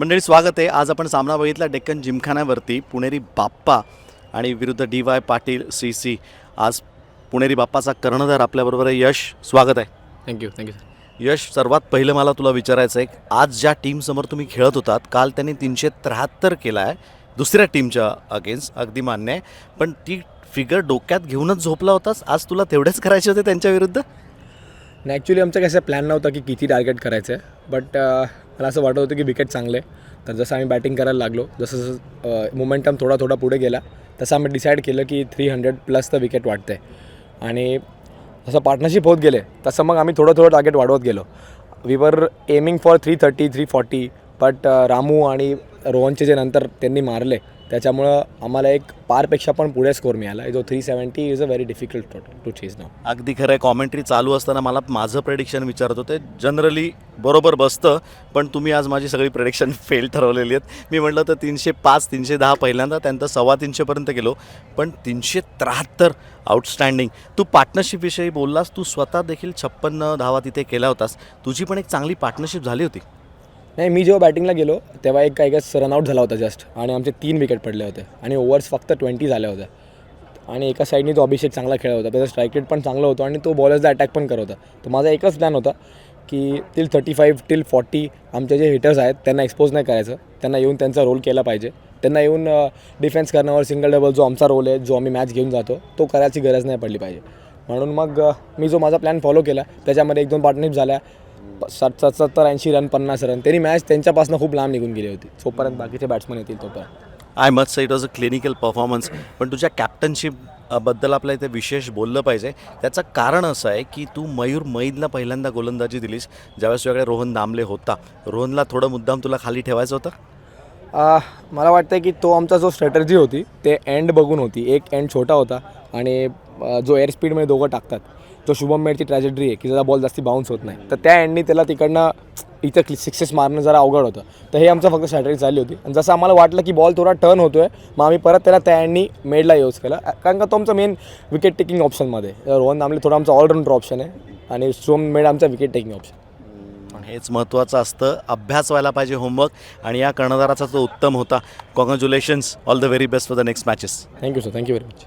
मंडळी स्वागत आहे. आज आपण सामना बघितला डेक्कन जिमखान्यावरती पुणेरी बाप्पा आणि विरुद्ध D Y Patil C C. आज पुणेरी बाप्पाचा कर्णधार आपल्याबरोबर आहे यश. स्वागत आहे. थँक्यू थँक्यू सर यश सर्वात पहिलं मला तुला विचारायचं आहे आज ज्या टीमसमोर तुम्ही खेळत होतात काल त्यांनी तीनशे त्र्याहत्तर केला आहे दुसऱ्या टीमच्या अगेन्स्ट अगदी मान्य आहे. पण ती फिगर डोक्यात घेऊनच झोपला होतास आज तुला तेवढेच करायचे होते त्यांच्या विरुद्ध? नाही ॲक्च्युली आमचा कसं प्लॅन नव्हता की किती टार्गेट करायचं आहे बट मला असं वाटत होतं की विकेट चांगले तर जसं आम्ही बॅटिंग करायला लागलो जसं जसं uh, मोमेंटम थोडा थोडा पुढे गेला तसं आम्ही डिसाईड केलं की थ्री हंड्रेड प्लस तर विकेट वाटते आणि जसं पार्टनरशिप होत गेले तसं मग आम्ही थोडं थोडं टार्गेट वाढवत गेलो. We were aiming for three thirty three forty but Ramu आणि रोहनचे जे नंतर त्यांनी मारले त्याच्यामुळं आम्हाला एक पारपेक्षा पण पुढे स्कोर मिळाला. जो three seventy is a very difficult to chase नाव अगदी खरं आहे कॉमेंट्री चालू असताना मला माझं प्रेडिक्शन विचारत होते. जनरली बरोबर बसतं पण तुम्ही आज माझी सगळी प्रेडिक्शन फेल ठरवलेली आहेत. मी म्हटलं तर तीनशे पाच तीनशे दहा पहिल्यांदा त्यानंतर सव्वा तीनशेपर्यंत गेलो. पण तीनशे त्र्याहत्तर आउटस्टँडिंग तू पार्टनरशिपविषयी बोललास तू स्वतः देखील छप्पन्न धावा तिथे केला होतास. तुझी पण एक चांगली पार्टनरशिप झाली होती. नाही मी जेव्हा बॅटिंगला गेलो तेव्हा एक काही काही रनआउट झाला होता जस्ट आणि आमचे तीन विकेट पडले होते. आणि ओव्हर्स फक्त ट्वेंटी झाल्या होत्या. आणि एका साईडनी तो अभिषेक चांगला खेळला होता. त्याचा स्ट्राईक रेट पण चांगला होतं आणि तो बॉलर्सला अटॅक पण करत होता. तर माझा एकच प्लॅन होता की till thirty five till forty आमचे जे हिटर्स आहेत त्यांना एक्सपोज नाही करायचं. त्यांना येऊन त्यांचा रोल केला पाहिजे. त्यांना येऊन डिफेन्स करण्यावर सिंगल डबल जो आमचा रोल आहे जो आम्ही मॅच घेऊन जातो तो करायची गरज नाही पडली पाहिजे. म्हणून मग मी जो माझा प्लॅन फॉलो केला त्याच्यामध्ये एक दोन पार्टनरशिप झाल्या. साठ सात सत्तर ऐंशी रन पन्नास रन त्यांनी मॅच त्यांच्यापासून खूप लांब निघून गेली होती. जोपर्यंत बाकीचे बॅट्समन येतील तोपर्यंत. I must say it was a clinical performance पण तुझ्या कॅप्टनशिपबद्दल आपल्या इथे विशेष बोललं पाहिजे. त्याचं कारण असं आहे की तू मयूर मैदला पहिल्यांदा गोलंदाजी दिलीस. ज्यावेळेस तुझ्याकडे रोहन दामले होता. रोहनला थोडं मुद्दाम तुला खाली ठेवायचं होतं? आ, मला वाटतं की तो आमचा जो स्ट्रॅटर्जी होती ते एंड बघून होती. एक एंड छोटा होता. आणि अ, जो एअर स्पीडमध्ये दोघं टाकतात. जो शुभम मेडची ट्रॅजेडी आहे की त्याचा बॉल जास्ती बाउन्स होत नाही. तर त्या एंडनी त्याला तिकडनं इथं सिक्सेस मारणं जरा अवघड होतं. तर हे आमचं फक्त स्ट्रॅटर्जी चालली होती. आणि जसं आम्हाला वाटलं की बॉल थोडा टर्न होतो आहे मग आम्ही परत त्याला त्या एंडनी मेडला यूज केला. कारण का तो आमचा मेन विकेट टेकिंग ऑप्शनमध्ये रोहन दामले थोडा आमचा ऑलराऊंडर ऑप्शन आहे. आणि शुभम मेड आमचा विकेट टेकिंग ऑप्शन हेच महत्त्वाचं असतं. अभ्यास व्हायला पाहिजे होमवर्क आणि या कर्णधाराचा तो उत्तम होता. Congratulations all the very best for the next matches thank you sir thank you very much